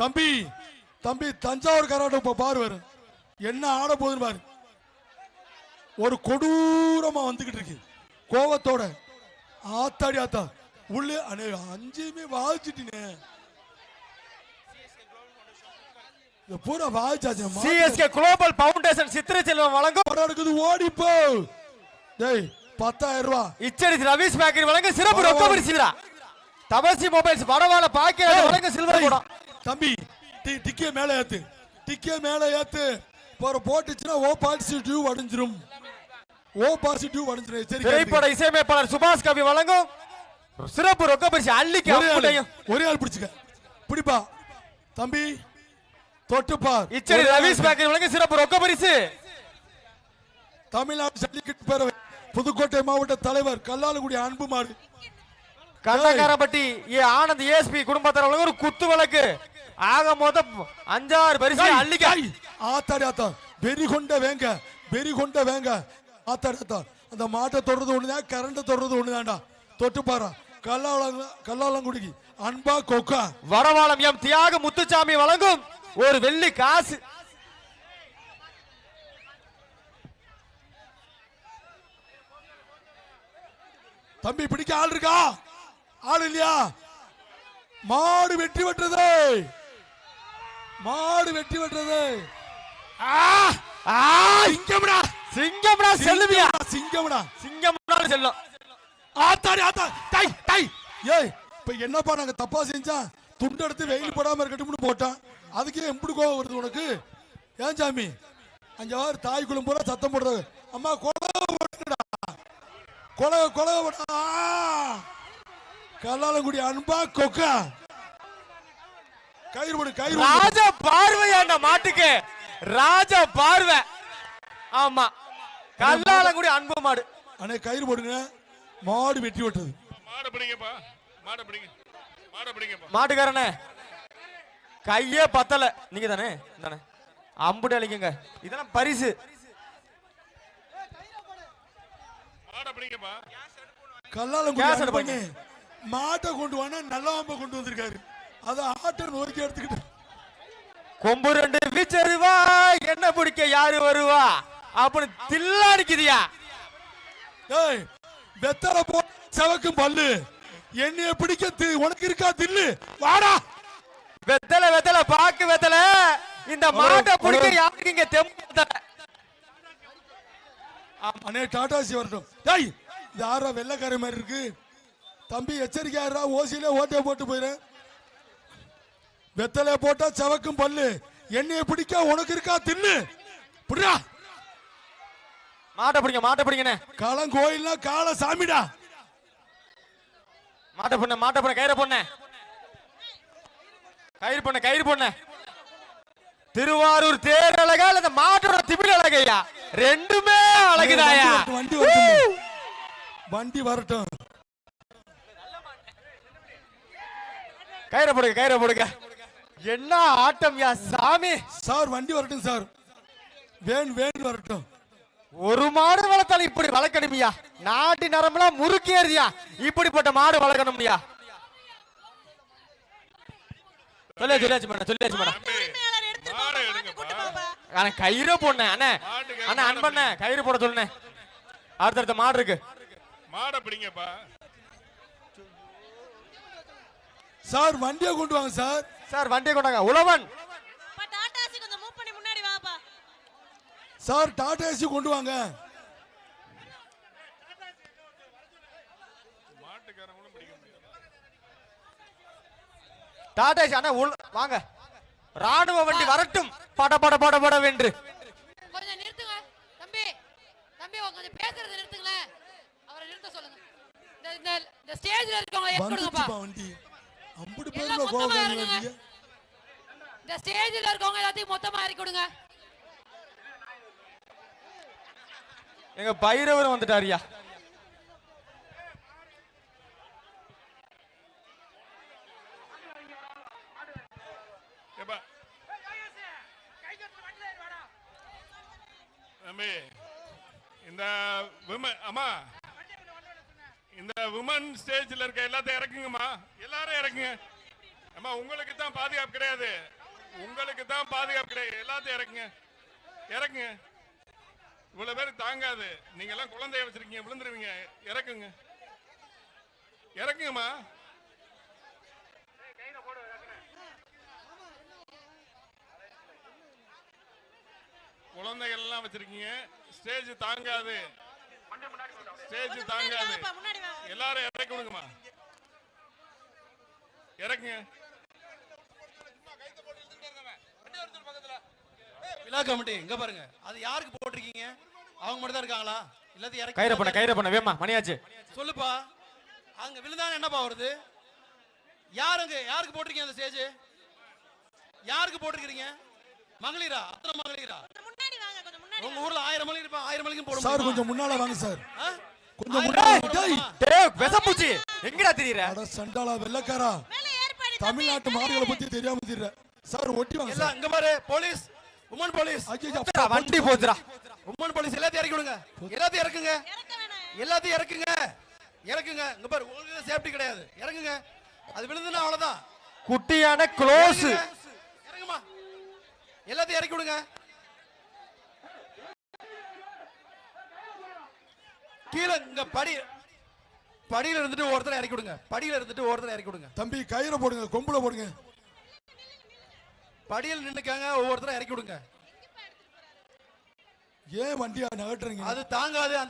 தம்பி தம்பி தஞ்சாவூர் கராட்டம் இப்ப பாரு வரும் என்ன ஆட போகுதுன்னு பாரு. ஒரு கொடூரமா வந்துகிட்டு இருக்கு. கோவத்தோட. ஆத்தாடி ஆத்தா. உள்ளே அண்ணே அஞ்சுமே வாதிச்சிட்டினே. பூரா வாதிச்சாச்சு CSK global foundation Chithirai Selvam வழங்கும். இருக்குது ஓடிப்போ டேய் பத்தாயிரம் ரூபா. இச்சடி ரவீஷ் பேக்கரி வழங்க சிறப்பு ரொக்க பரிசுடா தபசி மொபைல்ஸ் வடவாள பாக்கிய வழங்க சில்வர் கூடம் தம்பி டிக்கிய மேல ஏத்து. டிக்கிய மேல ஏத்து. போற போட்டுச்சுன்னா ஓ பாசிட்டிவ் அடைஞ்சிரும். O positive அடைஞ்சிரும். சரி திரைப்பட இசையமைப்பாளர் சுபாஷ் கவி வழங்கும். சிறப்பு ரொக்க பரிசு அள்ளிக்கு ஒரே ஆள் பிடிச்சுக்க. பிடிப்பா. தம்பி தொட்டுப்பார் ஆள். ரவீஷ் பேக்கரி வழங்க சிறப்பு ரொக்க பரிசு. தமிழ்நாடு ஜல்லிக்கட்டு பேரவை புதுக்கோட்டை மாவட்ட தலைவர் கல்லாலங்குடி அன்புமாறு கண்ணக்காரப்பட்டி ஏ ஆனந்த் ஏஎஸ்பி குடும்பத்தார் ஒரு குத்து வழக்கு ஆக மொத்தம் அஞ்சாறு பரிசு அள்ளிக்க. ஆத்தாடி ஆத்தா வெறி கொண்ட வேங்க வெறி கொண்ட வேங்க. ஆத்தாடி ஆத்தா அந்த மாட்டை தொடுறது ஒண்ணுதான் கரண்ட தொடுறது ஒண்ணுதான்டா. தொட்டு பாரு. கல்லாலங்க கல்லாலங்குடிக்கு அன்பா கொக்கா. வரவாளம் எம் தியாக முத்துச்சாமி வழங்கும் ஒரு வெள்ளி காசு. தம்பி பிடிக்க ஆள் இருக்கா? ஆள் இல்லையா? மாடு வெற்றி வெட்டுறது மாடு வெற்றி வெட்டுறது. ஆ! ஆ! சிங்கம்டா. சிங்கம்டா செல்லுவியா சிங்கம்டா சிங்கம்னாலும் செல்லும். ஆத்தாடி ஆத்தா டை டை. ஏய் இப்ப என்னப்பா நாங்க தப்பா செஞ்சா? துண்டு எடுத்து வெயில் போடாம இருக்கட்டும்னு போட்டான். அதுக்கே எப்படி கோவம் வருது உனக்கு? ஏன் சாமி? வாரு தாய் குளம் பூரா சத்தம் போடுறது? அம்மா கொலை போட்டுடா கொலை கொலை போட்டா கல்லாலங்குடி அன்பா கொக்கா. கயிறு போடு கயிறு. ராஜ பார்வை அந்த மாட்டுக்கு? ராஜ பார்வை. ஆமா. கல்லாலங்குடி அன்பு மாடு. அண்ணே கயிறு போடுங்க. மாடு வெட்டி விட்டது. மாடை பிடிங்கப்பா. மாடை பிடிங்க. மாடை மாட்டுக்காரனே கையே பத்தல. நீங்க தானே தானே அம்புட்டு அழிக்குங்க. இதெல்லாம் பரிசு. அன்பண்ணே மாட்டை கொண்டு வானா நல்ல கொண்டு வந்திருக்காரு. அதை ஆட்டை நோக்கி எடுத்துக்கிட்டு. கொம்பு ரெண்டு வீச்சருவா என்ன பிடிக்க யாரு வருவா? அப்படின்னு தில்லாடிக்குதியா ஏய் வெத்தலை போ செவக்கும் பல்லு. என்னைய பிடிக்க உனக்கு இருக்கா தில்லு? வாடா. வெத்தல வெத்தல பாக்கு வெத்தல. இந்த மாட்டை பிடிக்க யாருக்கு இங்க தெம்பு? அண்ணே டாடாசி வரட்டும். டேய் ஆறா வெள்ளைக்கார மாதிரி இருக்கு? தம்பி எச்சரிக்கையாரா ஓசியில ஓட்டை போட்டு போயிரு. வெத்தலை போட்டா செவக்கும் பல்லு. என்னைய பிடிக்க உனக்கு இருக்கா தில்லு புடிடா மாட்டை பிடிங்க மாட்டை பிடிங்கண்ணே. களம் கோயில்னா கால சாமிடா. மாட்டை பொண்ண மாட்டை பொண்ண கயிறு பொண்ண. கயிறு பொண்ண கயிறு பொண்ண. திருவாரூர் தேர் அழகா இல்ல மாட்டோட திமிழ் அழகையா? ரெண்டுமே அழகுதாயா? வண்டி வரட்டும் வண்டி வரட்டும். கயிறை போடுங்க கயிறை போடுங்க. என்ன ஆட்டம் யா சாமி? சார் வண்டி வரட்டும் சார். வேன் வேன் வரட்டும். ஒரு மாடு வளர்த்தாலும் இப்படி வளர்க்கணுமியா நாட்டி நரம்பெல்லாம் முறுக்கேறியா இப்படிப்பட்ட மாடு வளர்க்கணும்யா சொல்லியாச்சு சொல்லியாச்சு மேடம் சொல்லியாச்சு மேடம். அண்ணா கயிறு போடணேன் அண்ணே. அண்ணா அன்பண்ணே கயிறு போட சொல்லுனேன் அடுத்தடுத்த மாடு இருக்கு. மாடை பிடிங்கப்பா. சார் வண்டியை கொண்டு வாங்க சார். சார் வண்டியை கொண்டாங்க. உழவன். சார் டாடா ஏசி கொண்டு வாங்க. டாடா ஏசி, அண்ணா உள் வாங்க. ராணுவ வண்டி வரட்டும். பட பட பட பட வென்று. கொஞ்சம் நிறுத்துங்க. தம்பி தம்பி உங்க கொஞ்சம் பேசுறதை நிறுத்துங்களேன். அவரை நிறுத்த சொல்லுங்க. இந்த ஸ்டேஜ்ல இருக்கவங்க வண்டி. எல்லாம் பேர்ல கோபம் இந்த ஸ்டேஜ்ல இருக்கவங்க எல்லாத்தையும் மொத்தமா இறக்கி விடுங்க எங்க பைரவர் வந்துட்டாரியா தம்பி இந்த விமன் அம்மா இந்த விமன் ஸ்டேஜ்ல இருக்க எல்லாத்தையும் இறக்குங்கம்மா. எல்லாரும் இறக்குங்க. அம்மா உங்களுக்கு தான் பாதுகாப்பு கிடையாது. உங்களுக்கு தான் பாதுகாப்பு கிடையாது. எல்லாத்தையும் இறக்குங்க. இறக்குங்க. இவ்வளவு பேருக்கு தாங்காது. நீங்க எல்லாம் குழந்தைய வச்சிருக்கீங்க விழுந்துருவீங்க. இறக்குங்க. இறக்குங்கம்மா. குழந்தைகள் எல்லாம் வச்சிருக்கீங்க. ஸ்டேஜ் தாங்காது. ஸ்டேஜ் தாங்காது. எல்லாரும் இறக்கி விடுங்கம்மா. இறக்குங்க. விழா கமிட்டி இங்க பாருங்க. அது யாருக்கு போட்டிருக்கீங்க? அவங்க மட்டும் தான் இருக்காங்களா? எல்லாத்தையும் இறக்கி கயிறை பண்ண கயிறை பண்ண வேமா மணியாச்சு. சொல்லுப்பா. அங்க விழுந்தாங்க என்னப்பா வருது? யாருங்க யாருக்கு போட்டிருக்கீங்க அந்த ஸ்டேஜ் யாருக்கு போட்டிருக்கீங்க மகளிரா? அத்தனை மகளிரா? கொஞ்சம் முன்னாடி வாங்க கொஞ்சம் முன்னாடி உங்க ஊர்ல ஆயிரம் இருப்பா ஆயிரம் மளிகையும் போட சார் முடியுமா? கொஞ்சம் முன்னால வாங்க சார்? கொஞ்சம் மளிகை டேய். போடுமா? டேய் விசப்பூச்சி. எங்கடா திரியற? அட சண்டாளா வெள்ளக்காரா. தமிழ்நாட்டு மாடுகளை. பத்தி தெரியாம தெரியல சார் ஒட்டி வாங்க எல்லாம் சார். இங்க பாரு போலீஸ் உமன் போலீஸ். வண்டி போச்சுடா உமன் போலீஸ் எல்லாத்தையும் இறக்கி விடுங்க எல்லாத்தையும் இறக்குங்க. எல்லாத்தையும் இறக்குங்க. இறக்குங்க. இங்க பாரு உங்களுக்கு சேஃப்டி கிடையாது. இறங்குங்க. அது விழுந்துன்னா அவ்வளவுதான். குட்டியான க்ளோஸ். இறங்குமா? எல்லாத்தையும் இறக்கி விடுங்க கீழே இங்க படி. படியில இருந்துட்டு ஒருத்தரை இறக்கி விடுங்க. படியில இருந்துட்டு ஒருத்தரை இறக்கி விடுங்க. தம்பி கயிறை போடுங்க கொம்புல போடுங்க. படியில் நின்னுக்காங்க ஒவ்வொருத்தரை இறக்கி விடுங்க. ஏன் வண்டியா நகட்டுறீங்க? அது தாங்காது அந்த